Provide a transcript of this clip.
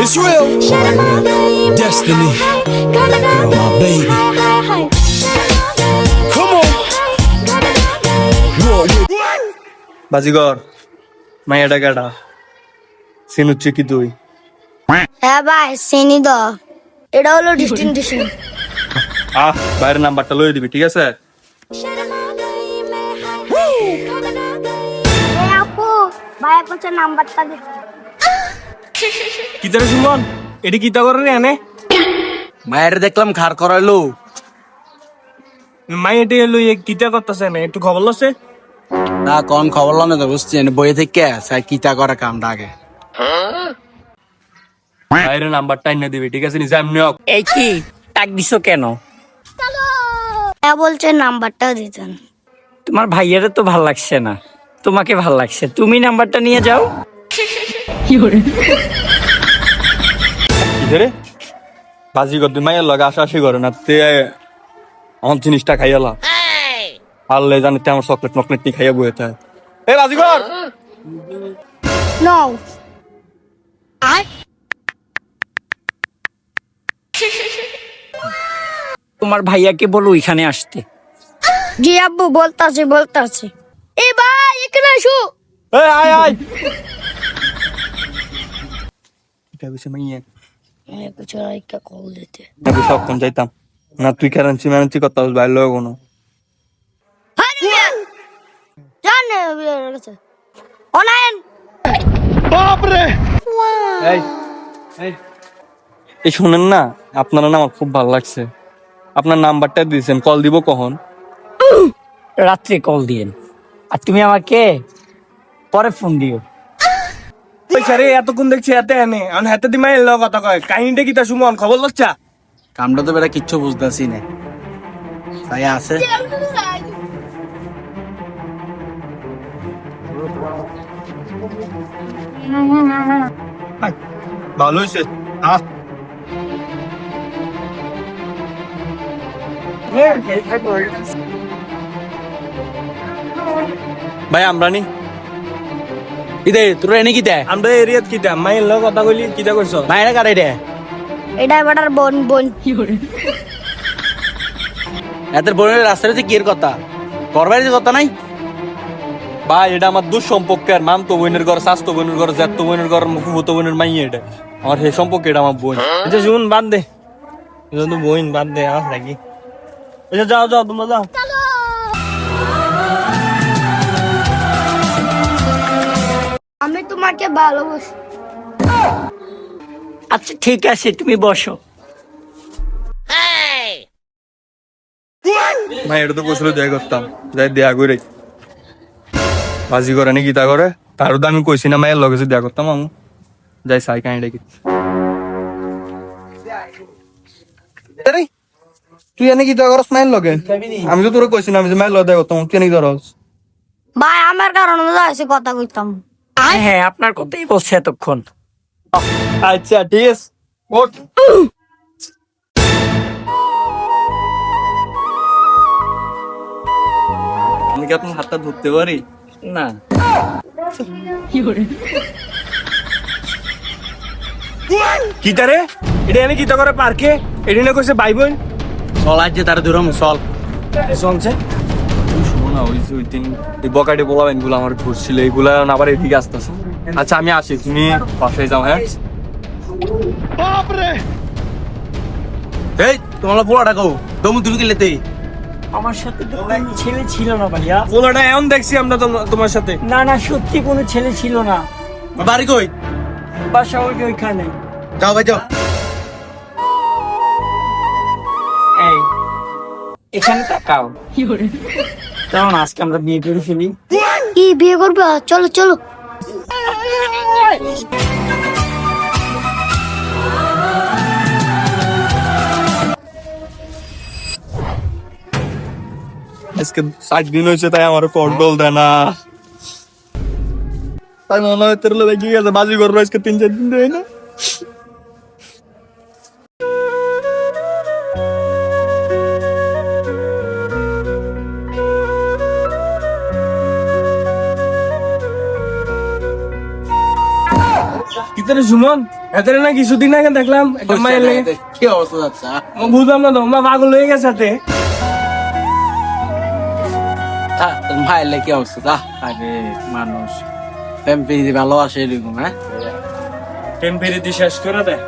It's real. Destiny. Girl, my baby. Come on. Whoa, whoa. বাজিগর মাইয়াটা কাটা সিনুচ্ছে কি তুই হ্যাঁ ভাই চিনি তো এটা হলো ডিস্টিংশন আহ বাইরের নাম্বারটা লয়ে দিবি ঠিক আছে আপু ভাই আপনার নাম্বারটা সুমন এটি কিতা করে রে আনে? মায়ের দেখলাম খার করাইলো। মাই এটি এলো এ কিতা করতেছে না একটু খবর লছে না কোন খবর লনে তো বুঝছি। বইয়ে থেকে স্যার কিতা করে কামটা আগে। বাইরের নাম্বারটা এনে দিবি ঠিক আছে? নিজে এমনি হোক। এই কি? টাক দিছো কেন? হ্যাঁ বলছে নাম্বারটা দিতেন। তোমার ভাইয়ারে তো ভালো লাগছে না। তোমাকে ভালো লাগছে। তুমি নাম্বারটা নিয়ে যাও। কি রে মাইয়ার লগে আশা করে না তে আমার জিনিসটা খাইয়ালা পারলে জানি তে আমার চকলেট মকলেট নি খাইয়া বয়ে থাকে। এই বাজিগর নো তোমার ভাইয়াকে বলো ওইখানে আসতে। জি আব্বু বলতাছি বলতাছি। এ ভাই এখানে আসো। এই আয় আয়। এটা বেশি মাইয়া একটা কল দিতে আমি সক্ষম যাইতাম না তুই কারেন্সি ম্যানেন্সি করতে হবে কোনো জানে এই এই এই শুনেন না আপনারা না আমার খুব ভালো লাগছে আপনার নাম্বারটা দিয়েছেন কল দিব কখন রাত্রে কল দিয়েন আর তুমি আমাকে পরে ফোন দিও রে এতক্ষণ দেখছি এতে আনে আমি হাতে দি মাইল কথা কয় কাহিনীটা কিতা সুমন খবর লচ্ছা? কামটা তো বেটা কিচ্ছু বুঝতেছি না। তাই আছে। ভালো হয়েছে আহ ভাই আমরা নি ইদে তোর এনে কিতা আমরা এরিয়াত কিতা মাইল কথা কইলি কিতা করছ মায়ের কারে রে এটা বেটার বোন বোন। এদের বোনের রাস্তাতে কি এর কথা? করবার কথা নাই? ভাই এটা আমার দুঃসম্পর্কের মাম তো বোনের ঘর স্বাস্থ্য বোনের ঘর জ্যাত বোনের ঘর মুখুমতো বোনের মাইয়ে এটা আমার সেই সম্পর্কে এটা আমার বোন। আচ্ছা শুন বাদ দে। বইন বাদ দে আস নাকি আচ্ছা যাও যাও তোমরা যাও। আমি তোমাকে ভালোবাসি। আচ্ছা ঠিক আছে তুমি বসো। ভাই এটা তো বসলে দেয়া করতাম যাই দেয়া করে বাজি করে নাকি তা করে তারও তো আমি কইছি না মায়ের লগে যে দেয়া করতাম আমি যাই সাই কাহিনী ডেকে তুই এনে দেয়া করস মায়ের লগে? আমি তো তোর কইছি না আমি যে মায়ের লগে দেয়া করতাম তুই এনে কি ধরস ভাই আমার কারণে যাইছে কথা কইতাম। হ্যাঁ আপনার কথাই বলছে এতক্ষণ। আচ্ছা ঠিক আছে। ওঠ। আমি কি আপনার হাতটা ধরতে পারি? না। কিতা রে? এটা এনে কিতা করে পার্কে? এটা না কইছে ভাই বোন? চল আজ যে তার দূরম চল। শুনছে শোনো না ওই যে ওই দিন এই বকাটে আমার ঘুরছিল এইগুলা আবার এদিকে আসতেছে। আচ্ছা আমি আসি তুমি বাসায় যাও হ্যাঁ? এই তোমার কও? দমু তুমি কি লেতে আমার সাথে তো কোনো ছেলে ছিল না ভাইয়া। পোলাটা এমন দেখছি আমরা তোম- তোমার সাথে। না না সত্যি কোনো ছেলে ছিল না। বাড়ি কই? বাসা ওই ওইখানে। যাও ভাই যাও। এই এখানে তাকাও তখন আজকে আমরা বিয়ে করে ফেলি। কি বিয়ে করবে? চলো চলো। আজকে ষাট দিন হয়েছে তাই আমার পটল দেয় না। তাই মনে হয় তোর লোক কি গেছে বাজি করব আজকে তিন চার দিন দেয় না? কিতারে সুমন এদের না কিছুদিন আগে দেখলাম একটা মায়ের লেগে। কি অবস্থা যাচ্ছে? ও বুঝলাম না তো মা পাগল হয়ে গেছে হাতে। তোর মায়ের লেগে কি অবস্থা যা। আরে মানুষ। প্রেম আছে ভালোবাসে এরকম হ্যাঁ? টেম্পারেচার শেষ করে দেয়